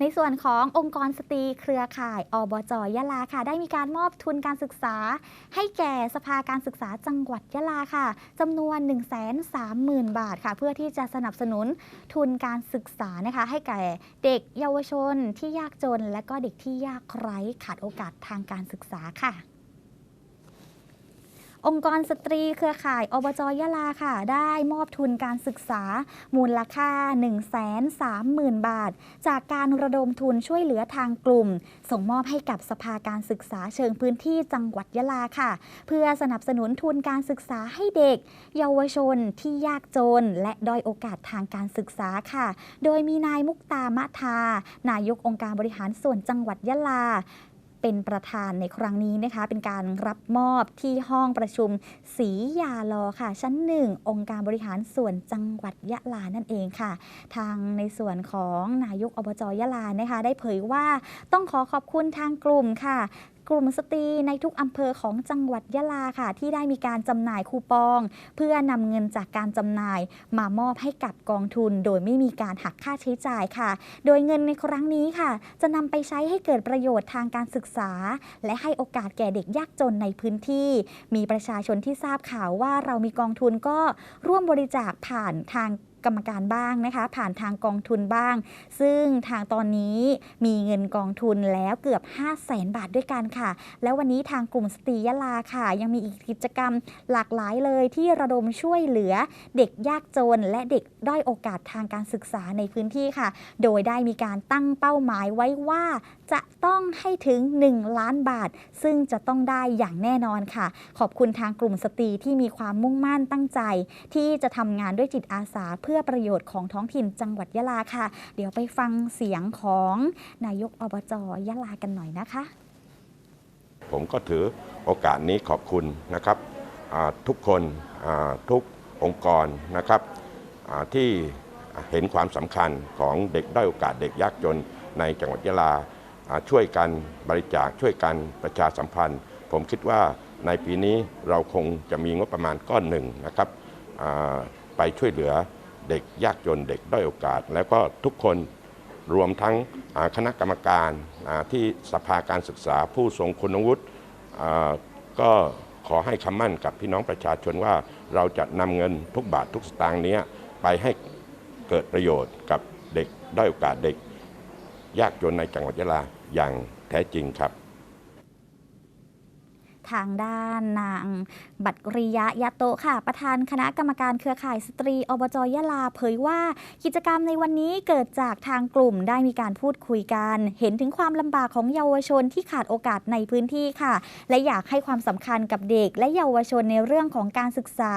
ในส่วนขององค์กรสตรีเครือข่ายอบจยะลาค่ะ ได้มีการมอบทุนการศึกษา ให้แก่สภาการศึกษาจังหวัดยะลาค่ะจำนวน 1 3 0 0 0 0 บาทค่ะ เพื่อที่จะสนับสนุนทุนการศึกษานะคะ ให้แก่เด็กเยาวชนที่ยากจน และก็เด็กที่ยากไร้ขาดโอกาสทางการศึกษาค่ะ องค์กรสตรีเครือข่าย อบจยะลาค่ะ ได้มอบทุนการศึกษามูลค่า 130,000 บาท จากการระดมทุนช่วยเหลือทางกลุ่ม ส่งมอบให้กับสภาการศึกษาเชิงพื้นที่จังหวัดยะลาค่ะ เพื่อสนับสนุนทุนการศึกษาให้เด็ก เยาวชนที่ยากจน และด้อยโอกาสทางการศึกษาค่ะ โดยมีนายมุกตามะทา นายกองค์การบริหารส่วนจังหวัดยะลา เป็นประธานในครั้งนี้นะคะ เป็นการรับมอบที่ห้องประชุมศรียาลอค่ะ ชั้นหนึ่งองค์การบริหารส่วนจังหวัดยะลานั่นเองค่ะ ทางในส่วนของนายกอบจยะลานะคะ ได้เผยว่าต้องขอขอบคุณทางกลุ่มค่ะ กลุ่มสตรีในทุกอำเภอของจังหวัดยะลาค่ะ ที่ได้มีการจำหน่ายคูปอง เพื่อนำเงินจากการจำหน่าย มามอบให้กับกองทุน โดยไม่มีการหักค่าใช้จ่ายค่ะ โดยเงินในครั้งนี้ค่ะ จะนำไปใช้ให้เกิดประโยชน์ทางการศึกษา และให้โอกาสแก่เด็กยากจนในพื้นที่ มีประชาชนที่ทราบข่าวว่าเรามีกองทุนก็ร่วมบริจาคผ่านทาง กรรมการบ้างนะคะ ผ่านทางกองทุนบ้าง ซึ่งทางตอนนี้มีเงินกองทุนแล้วเกือบ 5 0 0แสนบาทด้วยกันค่ะ แล้ววันนี้ทางกลุ่มสตรียะลาค่ะ ยังมีอีกกิจกรรมหลากหลายเลยที่ระดมช่วยเหลือเด็กยากจน และเด็กด้อยโอกาสทางการศึกษาในพื้นที่ค่ะ โดยได้มีการตั้งเป้าหมายไว้ว่าจะต้องให้ถึง 1 ล้านบาท ซึ่งจะต้องได้อย่างแน่นอนค่ะ ขอบคุณทางกลุ่มสตรีที่มีความมุ่งมั่นตั้งใจ ที่จะทำงานด้วยจิตอาสาเพื่อื่อประโยชน์ของท้องถิ่นจังหวัดยะลาค่ะ เดี๋ยวไปฟังเสียงของนายกอบจยะลากันหน่อยนะคะ ผมก็ถือโอกาสนี้ขอบคุณนะครับทุกคนทุกองค์กรนะครับที่เห็นความสำคัญของเด็กด้อยโอกาสเด็กยากจนในจังหวัดยะลาช่วยกันบริจาคช่วยกันประชาสัมพันธ์ ผมคิดว่าในปีนี้เราคงจะมีงบประมาณก้อนหนึ่งนะครับไปช่วยเหลือ เด็กยากจนเด็กด้อยโอกาส แล้วก็ทุกคนรวมทั้งคณะกรรมการที่สภาการศึกษาผู้ทรงคุณวุฒิก็ขอให้คำมั่นกับพี่น้องประชาชนว่าเราจะนำเงินทุกบาททุกสตางค์นี้ไปให้เกิดประโยชน์กับเด็กด้อยโอกาสเด็ก ยากจนในจังหวัดยะลาอย่างแท้จริงครับ ทางด้านนาง บัตริยะยะโตค่ะ ประธานคณะกรรมการเครือข่ายสตรีอบจยะลาเผยว่ากิจกรรมในวันนี้เกิดจากทางกลุ่มได้มีการพูดคุยกัน เห็นถึงความลำบากของเยาวชนที่ขาดโอกาสในพื้นที่ค่ะ และอยากให้ความสำคัญกับเด็ก และเยาวชนในเรื่องของการศึกษา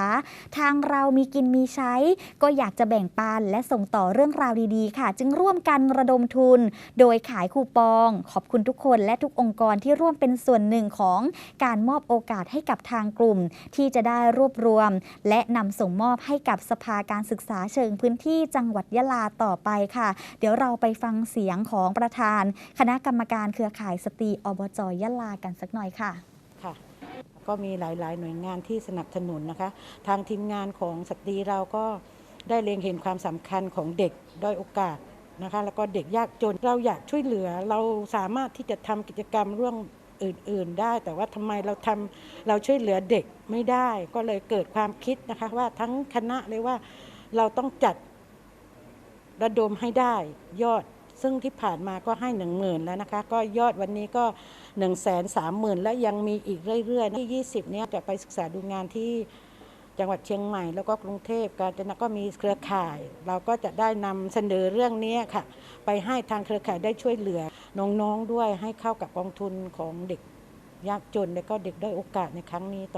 ทางเรามีกินมีใช้ ก็อยากจะแบ่งปันและส่งต่อเรื่องราวดีๆ ค่ะ จึงร่วมกันระดมทุน โดยขายคูปอง ขอบคุณทุกคนและทุกองค์กรที่ร่วมเป็นส่วนหนึ่งของการมอบโอกาสให้กับทางกลุ่ม ที่จะได้รวบรวม และนำส่งมอบให้กับสภาการศึกษาเชิงพื้นที่จังหวัดยะลาต่อไปค่ะ เดี๋ยวเราไปฟังเสียงของประธาน คณะกรรมการเครือข่ายสตรีอบจยะลากันสักหน่อยค่ะค่ะก็มีหลาย ๆ หน่วยงานที่สนับสนุนนะคะ ทางทีมงานของสตรีเราก็ได้เล็งเห็นความสำคัญของเด็กด้อยโอกาสนะคะ แล้วก็เด็กยากจนเราอยากช่วยเหลือ เราสามารถที่จะทำกิจกรรมเรื่อง อื่น ๆ ได้ แต่ว่าทำไมเราทำเราช่วยเหลือเด็กไม่ได้ ก็เลยเกิดความคิดนะคะว่าทั้งคณะเลยว่าเราต้องจัดระดมให้ได้ยอดซึ่งที่ผ่านมาก็ให้หนึ่งหมื่นแล้วนะคะ ก็ยอดวันนี้ก็หนึ่งแสนสามหมื่นและยังมีอีกเรื่อยๆที่ยี่สิบเนี้ยจะไปศึกษาดูงานที่ จังหวัดเชียงใหม่แล้วก็กรุงเทพกาญจนบุรีก็มีเครือข่าย เราก็จะได้นำเสนอเรื่องนี้ค่ะ ไปให้ทางเครือข่ายได้ช่วยเหลือ น้องๆด้วยให้เข้ากับกองทุนของเด็กยากจนและก็เด็กด้อยโอกาสในครั้งนี้ต่อ